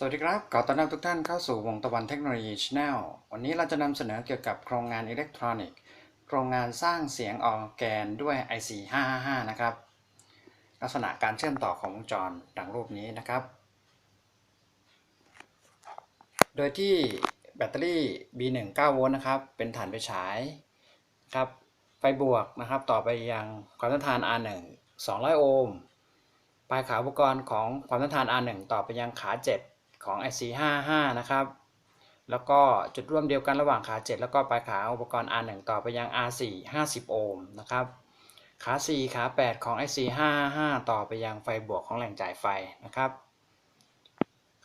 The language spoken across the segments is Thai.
สวัสดีครับ ขอต้อนรับทุกท่านเข้าสู่วงตะวันเทคโนโลยีชแนล วันนี้เราจะนำเสนอเกี่ยวกับโครงงานอิเล็กทรอนิกส์ โครงงานสร้างเสียงออกแกนด้วย IC 555 นะครับ ลักษณะการเชื่อมต่อของวงจรดังรูปนี้นะครับ โดยที่แบตเตอรี่ B1 9โวลต์นะครับ เป็นฐานไฟฉายครับ ไฟบวกนะครับ ต่อไปยังความต้านทาน R1 200 โอห์ม ปลายขาอุปกรณ์ของความต้านทาน R1 ต่อไปยังขา 7 ของ IC 55 นะครับ แล้วก็จุดร่วมเดียวกันระหว่างขา 7 แล้วก็ปลายขาอุปกรณ์ R1 ต่อไปยัง R4 50 โอห์มนะครับ ขา 4 ขา 8 ของ IC 55 ต่อไปยังไฟบวกของแหล่งจ่ายไฟนะครับ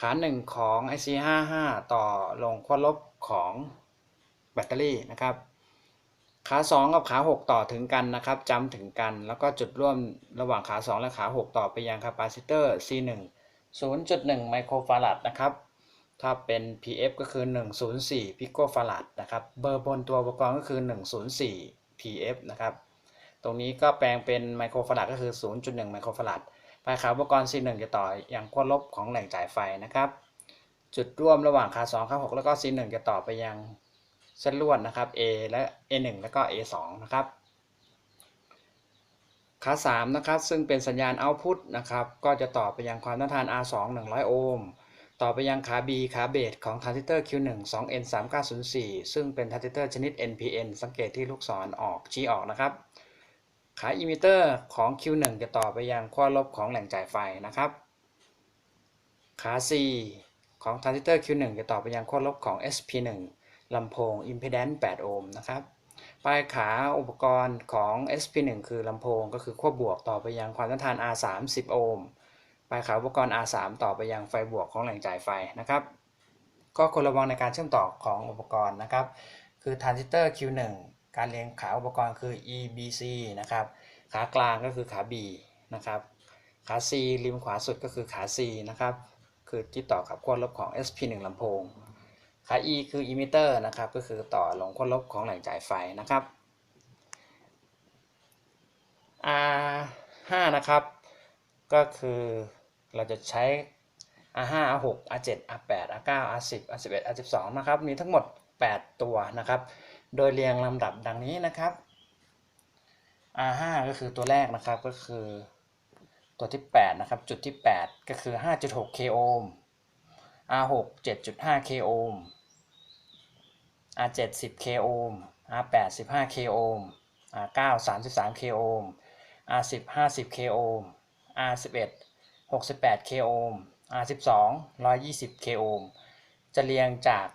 ขา1ของ IC 55 ต่อลงขั้วลบของแบตเตอรี่นะครับขา2กับขา 6 ต่อถึงกันนะครับจำถึงกัน แล้วก็จุดร่วมระหว่างขา 2 และขา 6 ต่อไปยังคาปาซิเตอร์ C1 0.1 ไมโครฟาราดนะครับ ถ้าเป็น PF ก็คือ 104 พิโกฟาราดนะครับ เบอร์บนตัวอุปกรณ์ก็คือ 104 PF นะครับ ตรงนี้ก็แปลงเป็นไมโครฟาราดก็คือ 0.1 ไมโครฟาราดปลายขาอุปกรณ์ C1 จะต่ออย่างขั้วลบของแหล่งจ่ายไฟนะครับ จุดร่วมระหว่างขา2ขา6แล้วก็ C1 จะต่อไปยังเส้นลวดนะครับ A และ A1 แล้วก็ A2 นะครับ ขา3นะครับซึ่งเป็นสัญญาณ output นะครับก็จะต่อไปยังความต้านทาน R2 100 โอห์มต่อไปยังขา B ขาเบสของทรานซิสเตอร์ Q1 2N 3904ซึ่งเป็นทรานซิสเตอร์ชนิด NPN สังเกตที่ลูกศรออกชี้ออกนะครับขาอิมิเตอร์ของ Q1 จะต่อไปยังขั้วลบของแหล่งจ่ายไฟนะครับขา C ของทรานซิสเตอร์ Q1 จะต่อไปยังขั้วลบของ SP1 ลำโพง impedance 8 โอห์มนะครับ ปลายขาอุปกรณ์ของ SP1 คือลำโพงก็คือขั้วบวกต่อไปยังความต้านทาน R3 10 โอห์มปลายขาอุปกรณ์ R3 ต่อไปยังไฟบวกของแหล่งจ่ายไฟนะครับ ก็ควรระวังในการเชื่อมต่อของอุปกรณ์นะครับ คือทรานซิสเตอร์ Q1 การเรียงขาอุปกรณ์คือ EBC นะครับ ขากลางก็คือขา B นะครับ ขา C ริมขวาสุดก็คือขา C นะครับ คือที่ต่อกับขั้วลบของ SP1 ลำโพง ขา E คือ emitter นะครับ ก็คือต่อลงขั้วลบของแหล่งจ่ายไฟนะครับ R5 นะครับ ก็คือเราจะใช้ R5 R6 R7 R8 R9 R10 R11 R12 นะครับ มีทั้งหมด 8 ตัวนะครับ โดยเรียงลำดับดังนี้นะครับ R5 ก็คือตัวแรกนะครับ ก็คือตัวที่ 8 นะครับ จุดที่ 8 ก็คือ 5.6 k โอห์ม R6 7.5 k โอห์ม R7 10 k โอห์ม R8 15 k โอห์ม R9 33 k โอห์ม R10 50 k โอห์ม R11 68 k โอห์ม R12 120 k โอห์ม จะเรียงจาก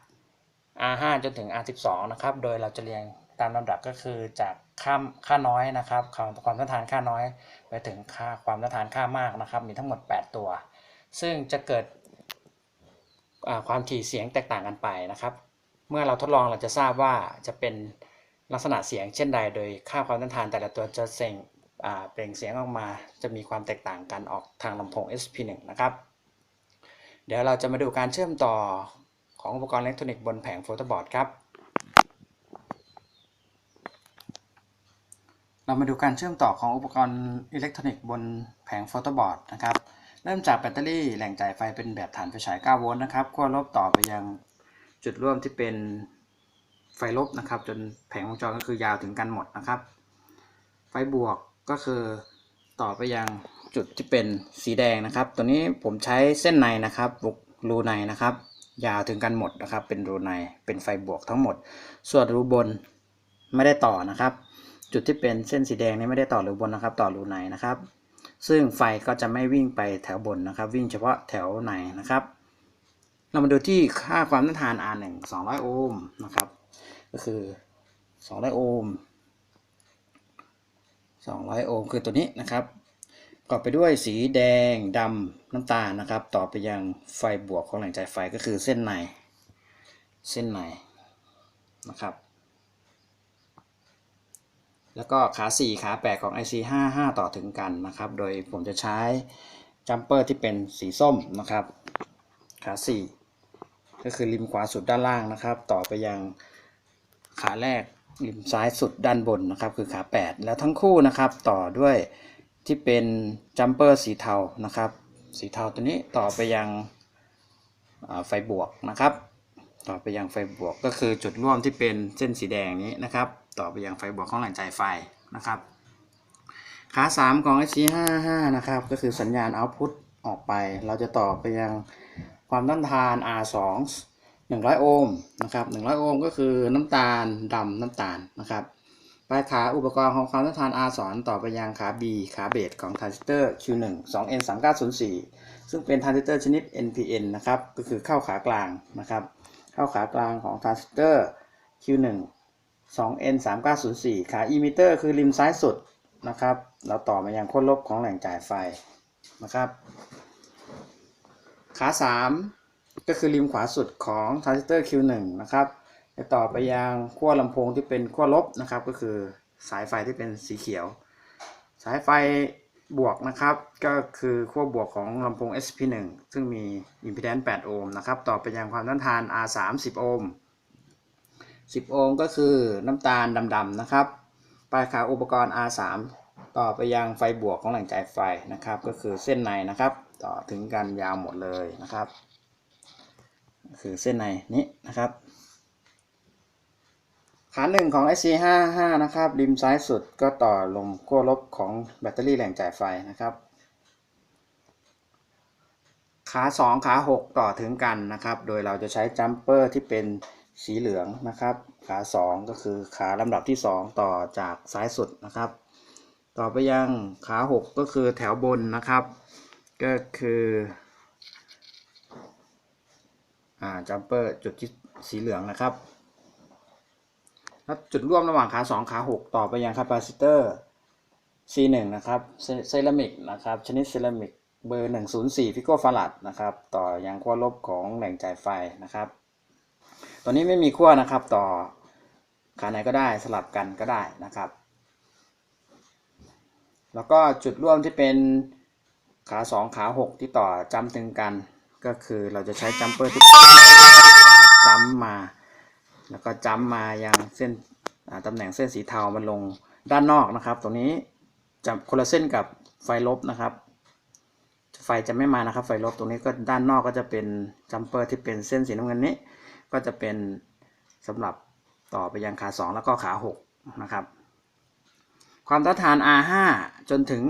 R5 จนถึง R12 นะครับ โดยเราจะเรียงตามลำดับก็คือจากค่าค่าน้อยนะครับ ความความต้านทานค่าน้อย ไปถึงค่าความต้านทานค่ามากนะครับ มีทั้งหมด 8 ตัว ซึ่งจะเกิด ความถี่เสียงแตกต่างกันไปนะครับ เมื่อเราทดลองเราจะทราบว่าจะเป็นลักษณะเสียงเช่นใด โดยค่าความต้านทานแต่ละตัวจะเสียงอ่าเปล่งเสียงออกมา จะมีความแตกต่างกันออกทางลำโพง SP1 นะครับ เดี๋ยวเราจะมาดูการเชื่อมต่อของอุปกรณ์อิเล็กทรอนิกส์บนแผงโฟโตบอร์ดครับ เรามาดูการเชื่อมต่อของอุปกรณ์อิเล็กทรอนิกส์บนแผงโฟโตบอร์ดนะครับ เริ่มจากแบตเตอรี่แหล่งจ่ายไฟเป็นแบบฐานไฟฉาย 9 โวลต์นะครับขั้วลบต่อไปยังจุดร่วมที่เป็นไฟลบนะครับ จนแผงวงจรก็คือยาวถึงกันหมดนะครับ ไฟบวกก็คือต่อไปยังจุดที่เป็นสีแดงนะครับ ตัวนี้ผมใช้เส้นในนะครับรูในนะครับ ยาวถึงกันหมดนะครับ เป็นรูในเป็นไฟบวกทั้งหมด ส่วนรูบนไม่ได้ต่อนะครับ จุดที่เป็นเส้นสีแดงนี้ไม่ได้ต่อรูบนนะครับ ต่อรูในนะครับ ซึ่งไฟก็จะไม่วิ่งไปแถวบนนะครับ วิ่งเฉพาะแถวในนะครับ เรามาดูที่ค่าความต้านทาน R1 200 โอห์มนะครับ ก็คือ 200 โอห์ม200 โอห์มคือตัวนี้นะครับประกอบไปด้วยสีแดงดำน้ำตาลนะครับ ต่อไปยังไฟบวกของแหล่งจ่ายไฟก็คือเส้นใน เส้นในนะครับ แล้วก็ขา 4 ขา8ของ IC 55 ต่อถึงกันนะครับ โดยผมจะใช้จัมเปอร์ที่เป็นสีส้มนะครับ ขา 4 ก็คือริมขวาสุดด้านล่างนะครับ ต่อไปยังขาแรกริมซ้ายสุดด้านบนนะครับ คือขา 8 แล้วทั้งคู่นะครับ ต่อด้วยที่เป็นจัมเปอร์สีเทานะครับ สีเทาตัวนี้ต่อไปยังไฟบวกนะครับ ต่อไปยังไฟบวกก็คือจุดร่วมที่เป็นเส้นสีแดงนี้นะครับ ต่อไปยังไฟบวกของแหล่งจ่ายไฟนะครับขา 3 ของ SC55 นะครับ ก็คือสัญญาณ output ออกไป เราจะต่อไปยังความต้านทาน R2 100 โอห์มนะครับ 100 โอห์มก็คือน้ำตาลดำน้ำตาลนะครับปลายขาอุปกรณ์ของความต้านทาน R2 ต่อไปยังขา B ขาเบสของทรานซิสเตอร์ Q1 2N3904 ซึ่งเป็นทรานซิสเตอร์ชนิด NPN นะครับ ก็คือเข้าขากลางนะครับ เข้าขากลางของทรานซิสเตอร์ Q1 2N3904 ขาอิมิเตอร์คือริมซ้ายสุดนะครับ เราต่อมายังขั้วลบของแหล่งจ่ายไฟนะครับ ขา 3 ก็คือริมขวาสุดของทรานซิสเตอร์ Q1 นะครับจะต่อไปยังขั้วลำโพงที่เป็นขั้วลบนะครับ ก็คือสายไฟที่เป็นสีเขียว สายไฟ บวกนะครับ ก็คือขั้วบวกของลำโพง SP1 ซึ่งมีอิมพีแดนซ์8โอห์มนะครับ ต่อไปยังความต้านทาน R3 10 โอห์ม10 โอห์มก็คือน้ำตาลดำๆนะครับปลายขาอุปกรณ์ R3 ต่อไปยังไฟบวกของแหล่งจ่ายไฟนะครับ ก็คือเส้นในนะครับ ต่อถึงกันยาวหมดเลยนะครับ คือเส้นในนี้นะครับ ขาหนึ่งของ SC55 นะครับริมซ้ายสุดก็ต่อลงขั้วลบของแบตเตอรี่แหล่งจ่ายไฟนะครับ ขา 2 ขา 6 ต่อถึงกันนะครับ โดยเราจะใช้จัมเปอร์ที่เป็นสีเหลืองนะครับ ขา 2 ก็คือขาลำดับที่ 2 ต่อจากซ้ายสุดนะครับ ต่อไปยังขา 6 ก็คือแถวบนนะครับ ก็คืออ่าจัมเปอร์จุดที่สีเหลืองนะครับ แล้วจุดร่วมระหว่างขา 2 ขา 6 ต่อไปยังคาปาซิเตอร์ C1 นะครับเซรามิกนะครับชนิดเซรามิกเบอร์ 104พิโคฟารัดนะครับต่อยังขั้วลบของแหล่งจ่ายไฟนะครับตัวนี้ไม่มีขั้วนะครับต่อขาไหนก็ได้สลับกันก็ได้นะครับ แล้วก็จุดร่วมที่เป็นขา 2 ขา 6 ที่ต่อจำถึงกัน ก็คือเราจะใช้จัมเปอร์ที่จัมมา แล้วก็จัมมายังเส้นตำแหน่งเส้นสีเทามันลงด้านนอกนะครับ ตรงนี้จะคนละเส้นกับไฟลบนะครับ ไฟจะไม่มานะครับ ไฟลบตรงนี้ก็ด้านนอกก็จะเป็นจัมเปอร์ที่เป็นเส้นสีน้ำเงินนี้ ก็จะเป็นสำหรับต่อไปยังขา 2 แล้วก็ขา6นะครับ ความต้านทาน R5 จนถึง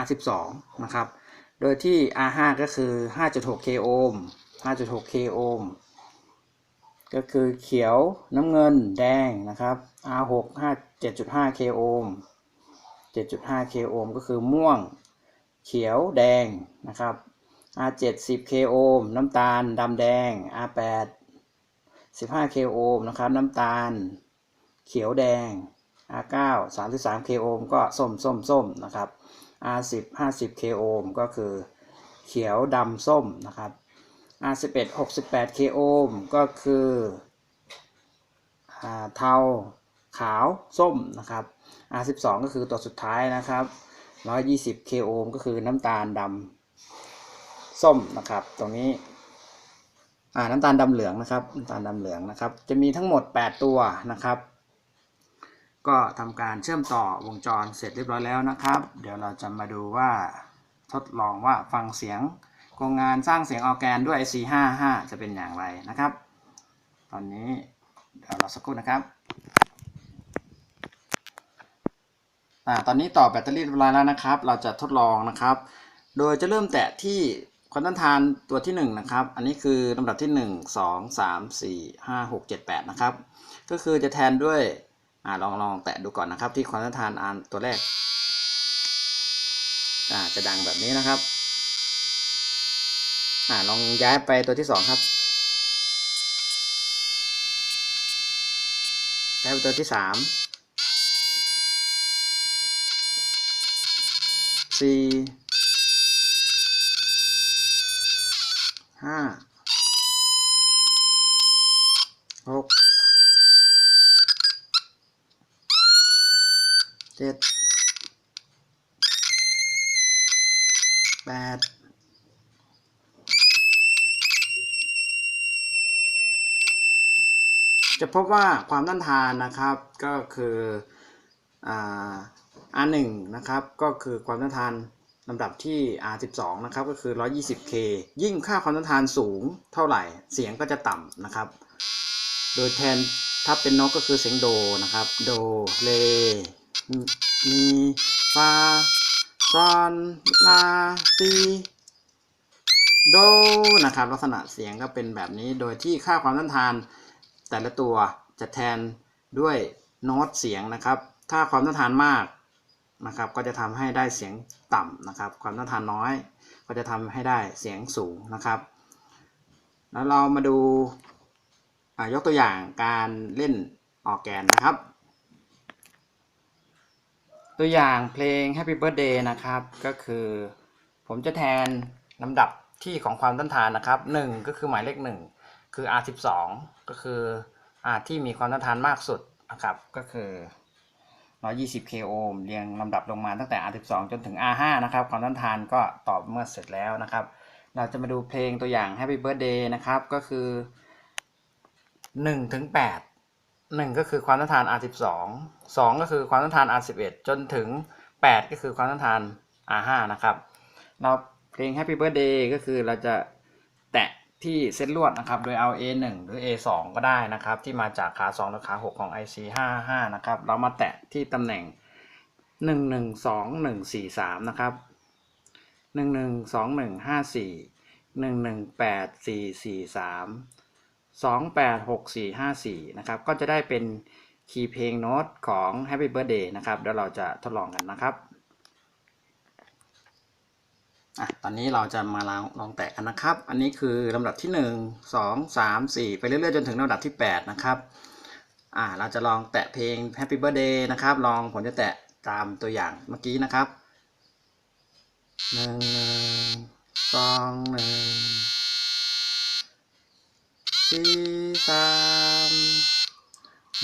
R12 นะครับ โดยที่ R5 ก็คือ 5.6 k โอห์ม5.6 k โอห์ม ก็คือเขียวน้ำเงินแดงนะครับ R6 5 7.5 k โอห์ม7.5 k โอห์มก็คือม่วง เขียวแดงนะครับ R7 10 k โอห์มน้ำตาลดำแดง R8 15 k โอห์มนะครับ น้ำตาล เขียวแดง R9 33 k โอห์มก็ส้มส้มส้มนะครับ R10 50 k โอห์มก็คือเขียวดำส้มนะครับ R11 68 k โอห์มก็คือเทาขาวส้มนะครับ R12 ก็คือตัวสุดท้ายนะครับ 120 k โอห์มก็คือน้ำตาลดำส้มนะครับ ตรงนี้น้ำตาลดำเหลืองนะครับน้ำตาลดำเหลืองนะครับ จะมีทั้งหมด 8 ตัวนะครับ ก็ทำการเชื่อมต่อวงจรเสร็จเรียบร้อยแล้วนะครับ เดี๋ยวเราจะมาดูว่าทดลองว่าฟังเสียง โครงงานสร้างเสียงออแกนด้วย IC55 จะเป็นอย่างไรนะครับ ตอนนี้เดี๋ยวเราสักครู่นะครับอ่าตอนนี้ต่อแบตเตอรี่เรียบร้อยแล้วนะครับ เราจะทดลองนะครับ โดยจะเริ่มแตะที่ความต้านทานตัวที่1นะครับ อันนี้คือลำดับที่ 1 2 3 4 5 6 7 8 นะครับ ก็คือจะแทนด้วยอ่าลองลองแตะดูก่อนนะครับ ที่ความต้านทานอันตัวแรกอ่าจะดังแบบนี้นะครับ อ่าลองย้ายไปตัวที่2ครับย้ายไปตัวที่3สี่ห้าหกเจ็ดแปด จะพบว่าความต้านทานนะครับก็คืออ่า R1 นะครับก็คือความต้านทานลำดับที่ R12 นะครับก็คือ 120K ยิ่งค่าความต้านทานสูงเท่าไหร่เสียงก็จะต่ำนะครับ โดยแทนถ้าเป็นนกก็คือเสียงโดนะครับ โดเลมีฟาซอนลาซีโดนะครับ ลักษณะเสียงก็เป็นแบบนี้โดยที่ค่าความต้านทาน แต่ละตัวจะแทนด้วยโน้ตเสียงนะครับ ถ้าความต้านทานมากนะครับก็จะทำให้ได้เสียงต่ำนะครับ ความต้านทานน้อย ก็จะทำให้ได้เสียงสูงนะครับ แล้วเรามาดูายกตัวอย่างการเล่นออกแกนนะครับ ตัวอย่างเพลง Happy Birthday นะครับ ก็คือผมจะแทนลำดับที่ของความต้านทานนะครับ 1 ก็คือหมายเลข 1 คือ R12 ก็คือ R ที่มีความต้านทานมากสุดนะครับก็คือ 120 k โอห์มเรียงลำดับลงมาตั้งแต่ R12 จนถึง R5 นะครับ ความต้านทานก็ตอบเมื่อเสร็จแล้วนะครับ เราจะมาดูเพลงตัวอย่าง Happy Birthday นะครับก็คือ1ถึง8 1 ก็คือความต้านทาน R12 2 ก็คือความต้านทาน R11 จนถึง 8 ก็คือความต้านทาน R5 นะครับเราเพลง Happy Birthday ก็คือเราจะแตะ ที่เส้นลวดนะครับ โดยเอา A1 หรือ A2 ก็ได้นะครับ ที่มาจากขา2หรือขา 6 ของ IC 55 นะครับ เรามาแตะที่ตำแหน่ง 112143 นะครับ 112154 118443 286454 นะครับ ก็จะได้เป็นคีย์เพลงโน้ตของ Happy Birthday นะครับ เดี๋ยวเราจะทดลองกันนะครับ อะตอนนี้เราจะมาลองลองแตะกันนะครับ อันนี้คือลำดับที่ 1 2 3 4 ไปเรื่อยๆ จนถึงลำดับที่ 8 นะครับอ่าเราจะลองแตะเพลง Happy Birthday นะครับ ลองผมจะแตะตามตัวอย่างเมื่อกี้นะครับหนึ่งสองหนึ่งสี่สาม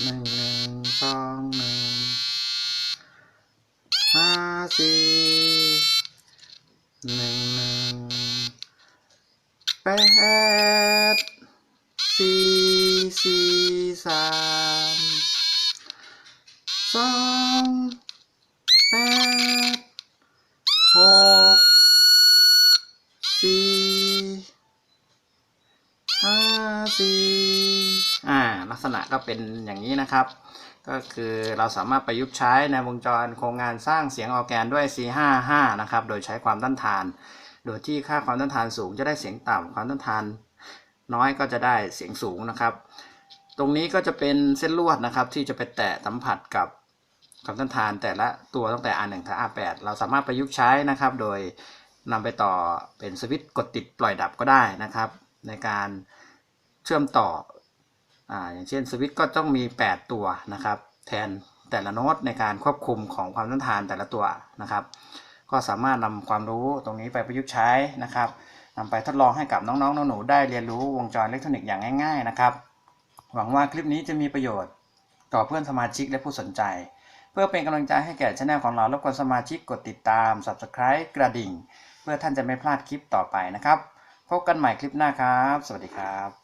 หนึ่งหนึ่งสองหนึ่งห้าสี่ หนึ่งหนึ่งแปดสี่สี่สามสองแปดหกสี่ห้าสี่อ่า ลักษณะก็เป็นอย่างนี้นะครับ ก็คือเราสามารถประยุกต์ใช้ในวงจรโครงงานสร้างเสียงออแกนด้วย C55 นะครับ โดยใช้ความต้านทาน โดยที่ค่าความต้านทานสูงจะได้เสียงต่ำความต้านทาน น้อยก็จะได้เสียงสูงนะครับ ตรงนี้ก็จะเป็นเส้นลวดนะครับที่จะไปแตะสัมผัสกับความต้านทานแต่ละตัวตั้งแต่ R1 ถึง R8 เราสามารถประยุกต์ใช้นะครับ โดยนำไปต่อเป็นสวิตช์กดติดปล่อยดับก็ได้นะครับ ในการเชื่อมต่อ อ่าอย่างเช่นสวิตช์ก็ต้องมี 8 ตัวนะครับ แทนแต่ละโน้ตในการควบคุมของความต้านทานแต่ละตัวนะครับ ก็สามารถนำความรู้ตรงนี้ไปประยุกต์ใช้นะครับนำไปทดลองให้กับน้องๆหนูๆได้เรียนรู้วงจรอิเล็กทรอนิกส์อย่างง่าย ๆนะครับ หวังว่าคลิปนี้จะมีประโยชน์ต่อเพื่อนสมาชิกและผู้สนใจ เพื่อเป็นกำลังใจให้แก่ช anel ของเรารบกวนสมาชิกกดติดตาม subscribe กระดิ่ง เพื่อท่านจะไม่พลาดคลิปต่อไปนะครับ พบกันใหม่คลิปหน้าครับ สวัสดีครับ